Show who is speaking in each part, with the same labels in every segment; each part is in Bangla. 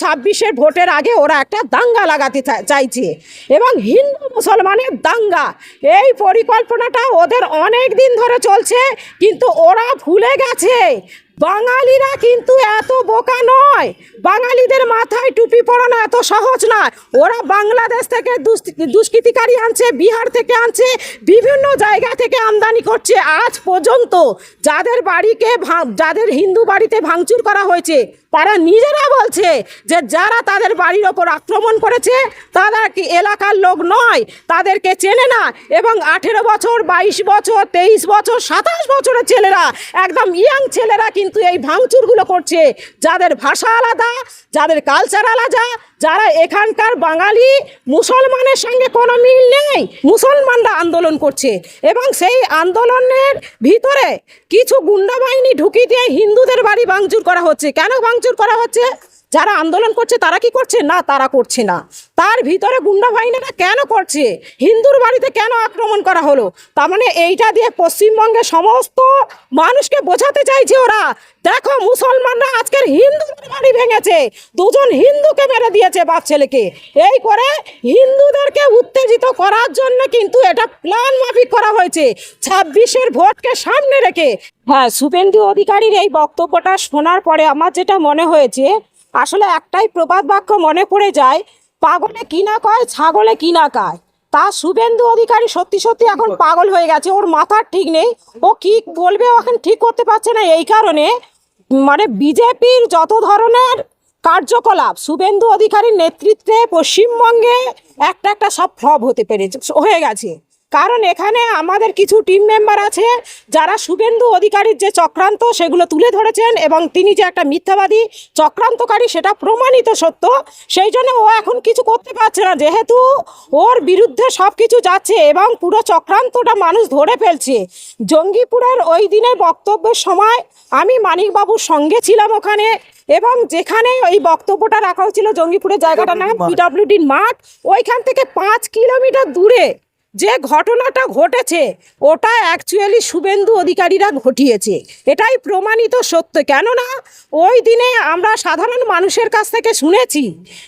Speaker 1: ছাব্বিশের ভোটের আগে ওরা একটা দাঙ্গা লাগাতে চাইছে। এবং হিন্দু মুসলমানের দাঙ্গা। এই পরিকল্পনাটা ওদের অনেক দিন ধরে চলছে, কিন্তু ওরা ভুলে গেছে। বাঙালিরা কিন্তু এত বোকা নয়। বাঙালিদের মাথায় টুপি পরানো এত সহজ নয়। ওরা বাংলাদেশ থেকে দুষ্কৃতিকারী আনছে, বিহার থেকে আনছে, বিভিন্ন জায়গা থেকে আমদানি করছে। আজ পর্যন্ত যাদের বাড়িকে যাদের হিন্দু বাড়িতে ভাঙচুর করা হয়েছে, তারা নিজেরা বলছে যে যারা তাদের বাড়ির ওপর আক্রমণ করেছে, তারা কি এলাকার লোক নয়, তাদেরকে চেনে না। এবং আঠেরো বছর, বাইশ বছর, তেইশ বছর, সাতাশ বছরের ছেলেরা, একদম ইয়াং ছেলেরা কিন্তু এই ভাঙচুরগুলো করছে। যাদের ভাষা আলাদা, যাদের কালচার আলাদা, যারা এখানকার বাঙালি, মুসলমানের সঙ্গে কোনো মিল নেই। মুসলমানরা আন্দোলন করছে এবং সেই আন্দোলনের ভিতরে কিছু গুন্ডা বাহিনী ঢুকিয়ে দিয়ে হিন্দুদের বাড়ি ভাঙচুর করা হচ্ছে। কেন ভাঙচুর করা হচ্ছে? যারা আন্দোলন করছে, তারা কি করছে? না, তারা করছে না। তার ভিতরে গুন্ডা বাহিনীরা কেন করছে? হিন্দুর বাড়িতে কেন আক্রমণ করা হলো? তার মানে এইটা দিয়ে পশ্চিমবঙ্গের সমস্ত মানুষকে বোঝাতে চাইছে ওরা। দেখো, মুসলমানরা আজকের হিন্দুদের বাড়ি ভেঙেছে। দুজন হিন্দুকে মেরে দিয়েছে বাপ ছেলেকে। এই করে হিন্দুদেরকে উত্তেজিত করার জন্য কিন্তু এটা প্ল্যান মাফিক করা হয়েছে। ছাব্বিশের ভোটকে সামনে রেখে। হ্যাঁ শুভেন্দু অধিকারীর এই বক্তব্যটা শোনার পরে আমার যেটা মনে হয়েছে আসলে একটাই প্রবাদ বাক্য মনে পড়ে যায়, পাগলে কিনা কয়, ছাগলে কিনা কায়। তা শুভেন্দু অধিকারী সত্যি সত্যি এখন পাগল হয়ে গেছে, ওর মাথার ঠিক নেই, ও কি বলবে এখন ঠিক করতে পারছে না, এই কারণে মানে বিজেপির যত ধরনের কার্যকলাপ, শুভেন্দু অধিকারীর নেতৃত্বে পশ্চিমবঙ্গে একটা একটা সব ফ্লপ হতে পেরেছে, হয়ে গেছে। কারণ এখানে আমাদের কিছু টিম মেম্বার আছে যারা শুভেন্দু অধিকারীর যে চক্রান্ত সেগুলো তুলে ধরেছেন এবং তিনি যে একটা মিথ্যাবাদী চক্রান্তকারী সেটা প্রমাণিত সত্য। সেই জন্য ও এখন কিছু করতে পারছে না। যেহেতু ওর বিরুদ্ধে সব কিছু যাচ্ছে এবং পুরো চক্রান্তটা মানুষ ধরে ফেলছে। জঙ্গিপুরের ওই দিনের বক্তব্যের সময় আমি মানিকবাবুর সঙ্গে ছিলাম ওখানে এবং যেখানে ওই বক্তব্যটা রাখা হয়েছিল জঙ্গিপুরের জায়গাটার নাম পিডব্লিউডির মাঠ ওইখান থেকে পাঁচ কিলোমিটার দূরে। যে ঘটনাটা ঘটেছে, ওটা অ্যাকচুয়ালি শুভেন্দু অধিকারীরা ঘটিয়েছে। এটাই প্রমাণিত সত্য। কেননা, ওই দিনে আমরা সাধারণ মানুষের কাছ থেকে শুনেছি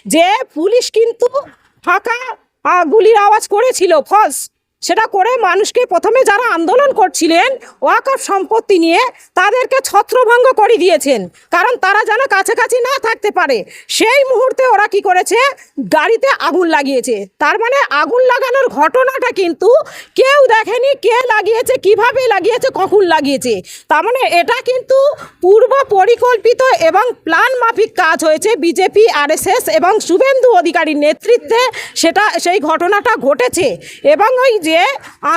Speaker 1: যে পুলিশ কিন্তু ফাঁকা গুলির আওয়াজ করেছিল ফলস সেটা করে মানুষকে প্রথমে যারা আন্দোলন করছিলেন, ওয়াকফ সম্পত্তি নিয়ে তাদেরকে ছত্রভঙ্গ করে দিয়েছেন। কারণ তারা যেন কাছাকাছি না থাকতে পারে। সেই মুহূর্তে ওরা কি করেছে? গাড়িতে আগুন লাগিয়েছে। তার মানে আগুন লাগানোর ঘটনাটা কিন্তু কেউ দেখেনি, কে লাগিয়েছে, কীভাবে লাগিয়েছে, কখন লাগিয়েছে। তার মানে এটা কিন্তু পূর্ব পরিকল্পিত এবং প্ল্যান মাফিক কাজ হয়েছে। বিজেপি, আরএসএস এবং শুভেন্দু অধিকারীর নেতৃত্বে সেটা, সেই ঘটনাটা ঘটেছে। এবং ওই যে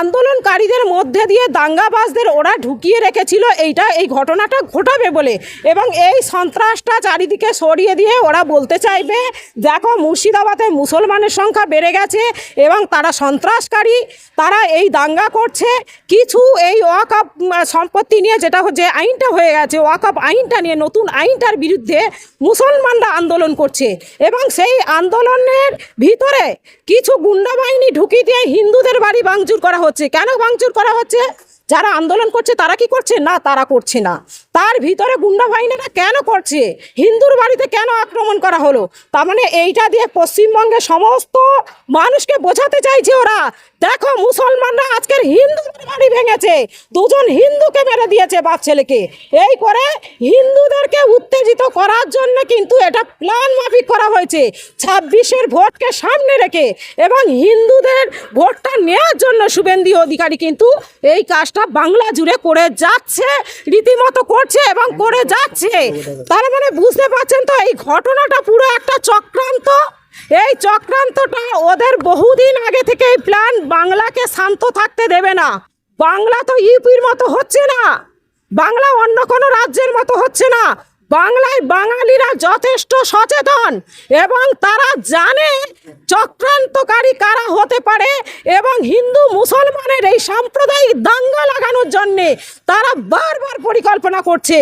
Speaker 1: আন্দোলনকারীদের মধ্যে দিয়ে দাঙ্গাবাজদের ওরা ঢুকিয়ে রেখেছিল। এইটা, এই ঘটনাটা ঘটাবে বলে। এবং এই সন্ত্রাসটা চারিদিকে সরিয়ে দিয়ে ওরা বলতে চাইবে, দেখো মুর্শিদাবাদে মুসলমানের সংখ্যা বেড়ে গেছে এবং তারা সন্ত্রাসকারী, তারা এই দাঙ্গা করছে। কিছু এই ওয়াকআপ সম্পত্তি নিয়ে যেটা যে আইনটা হয়ে গেছে, ওয়াকআপ আইনটা নিয়ে নতুন আইনটার বিরুদ্ধে মুসলমানরা আন্দোলন করছে। এবং সেই আন্দোলনের ভিতরে কিছু গুন্ডা বাহিনী ঢুকিয়ে দিয়ে হিন্দুদের বাড়ি ভাঙচুর করা হচ্ছে। কেন ভাঙচুর করা হচ্ছে? যারা আন্দোলন করছে, তারা কি করছে? না, তারা করছে না। তার ভিতরে গুন্ডা বাহিনীরা কেন করছে? হিন্দুর বাড়িতে কেন আক্রমণ করা হলো? তার মানে এইটা দিয়ে পশ্চিমবঙ্গের সমস্ত মানুষকে বোঝাতে চাইছে ওরা, দেখো মুসলমানরা আজকের হিন্দুদের বাড়ি ভেঙেছে। দুজন হিন্দুকে মেরে দিয়েছে বাপ ছেলেকে। এই করে হিন্দুদেরকে উত্তেজিত করার জন্য কিন্তু এটা প্ল্যান মাফিক করা হয়েছে। ছাব্বিশের ভোটকে সামনে রেখে এবং হিন্দুদের ভোটটা নেওয়ার জন্য শুভেন্দু অধিকারী কিন্তু এই কাজটা বাংলা জুড়ে করে যাচ্ছে, রীতিমতো করছে এবং করে যাচ্ছে। তার মানে বুঝতে পারছেন তো, এই ঘটনাটা পুরো একটা চক্রান্ত। এই চক্রান্তটা ওদের বহুদিন আগে থেকে এই প্ল্যান বাংলাকে শান্ত থাকতে দেবে না। বাংলা তো ইউপির মতো হচ্ছে না। বাংলা অন্য কোনো রাজ্যের মতো হচ্ছে না। বাংলায় বাঙালিরা যথেষ্ট সচেতন এবং তারা জানে চক্রান্তকারী কারা হতে পারে এবং হিন্দু মুসলমানের এই সাম্প্রদায়িক দাঙ্গা লাগানোর জন্যে তারা বারবার পরিকল্পনা করছে।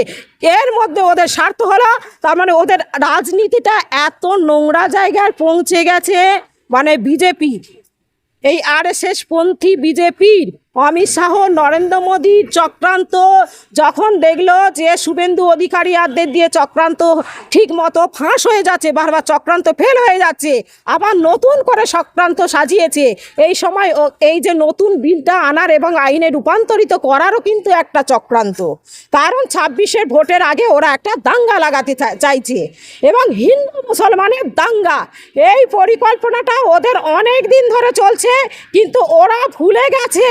Speaker 1: এর মধ্যে ওদের স্বার্থ হলো, তার মানে ওদের রাজনীতিটা এত নোংরা জায়গায় পৌঁছে গেছে। মানে বিজেপির এই আর এস এস পন্থী বিজেপির অমিত শাহ নরেন্দ্র মোদীর চক্রান্ত যখন দেখল যে শুভেন্দু অধিকারী আরদের দিয়ে চক্রান্ত ঠিক মতো ফাঁস হয়ে যাচ্ছে, বারবার চক্রান্ত ফেল হয়ে যাচ্ছে, আবার নতুন করে চক্রান্ত সাজিয়েছে, এই সময় এই যে নতুন বিলটা আনার এবং আইনে রূপান্তরিত করারও কিন্তু একটা চক্রান্ত। কারণ ছাব্বিশের ভোটের আগে ওরা একটা দাঙ্গা লাগাতে চাইছে এবং হিন্দু মুসলমানের দাঙ্গা। এই পরিকল্পনাটা ওদের অনেক দিন ধরে চলছে, কিন্তু ওরা ভুলে গেছে।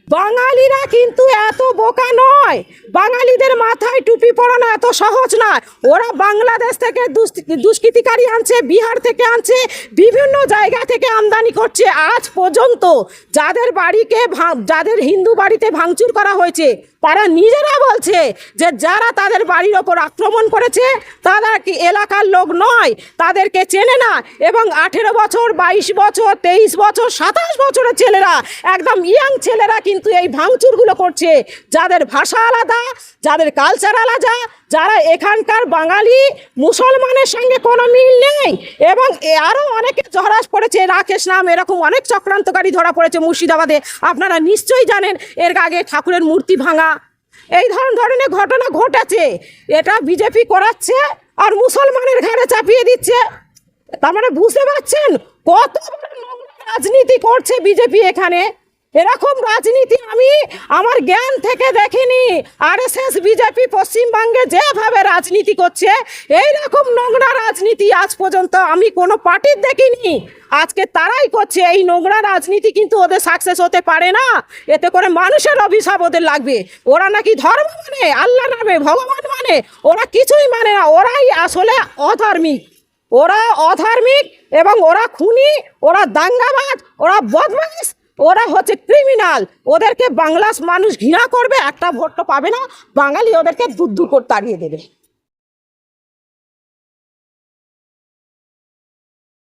Speaker 1: বাঙালিরা কিন্তু এত বোকা নয়। বাঙালিদের মাথায় টুপি পরানো এত সহজ নয়। ওরা বাংলাদেশ থেকে দুষ্কৃ- দুষ্কৃতিকারী আনছে, বিহার থেকে আনছে, বিভিন্ন জায়গা থেকে আমদানি করছে। আজ পর্যন্ত যাদের বাড়িকে যাদের হিন্দু বাড়িতে ভাঙচুর করা হয়েছে, তারা নিজেরা বলছে যে যারা তাদের বাড়ির ওপর আক্রমণ করেছে, তারা কি এলাকার লোক নয়, তাদেরকে চেনে না। এবং আঠেরো বছর, বাইশ বছর, তেইশ বছর, সাতাশ বছরের ছেলেরা, একদম ইয়াং ছেলেরা কিন্তু এই ভাঙচুরগুলো করছে। যাদের ভাষা আলাদা, যাদের কালচার আলাদা, যারা এখানকার বাঙালি, মুসলমানের সঙ্গে কোনো মিল নেই। এবং আরও অনেকে ধরা পড়েছে, রাকেশ নাম এরকম অনেক চক্রান্তকারী ধরা পড়েছে মুর্শিদাবাদে। আপনারা নিশ্চয়ই জানেন, এর আগে ঠাকুরের মূর্তি ভাঙা। এই ধরন ধরনের ঘটনা ঘটেছে। এটা বিজেপি করাচ্ছে আর মুসলমানের ঘাড়ে চাপিয়ে দিচ্ছে। তার মানে বুঝতে পারছেন? কত রাজনীতি করছে বিজেপি এখানে? এরকম রাজনীতি আমি আমার জ্ঞান থেকে দেখিনি। আর আরএসএস, বিজেপি, পশ্চিমবঙ্গে যেভাবে রাজনীতি করছে এই রকম নোংরা রাজনীতি আজ পর্যন্ত আমি কোনো পার্টির দেখিনি। আজকে তারাই করছে, এই নোংরা রাজনীতি কিন্তু ওদের সাকসেস হতে পারে না। এতে করে মানুষের অভিশাপ ওদের লাগবে। ওরা নাকি ধর্ম মানে আল্লাহ নামে, ভগবান মানে। ওরা কিছুই মানে না, ওরাই আসলে অধার্মিক। ওরা অধার্মিক এবং ওরা খুনি, ওরা দাঙ্গাবাজ, ওরা বদমাইশ। ওরা হচ্ছে ক্রিমিনাল ওদেরকে বাংলার মানুষ ঘৃণা করবে, একটা ভোট তো পাবে না। বাঙালি ওদেরকে দূর দূর করে তাড়িয়ে দেবে।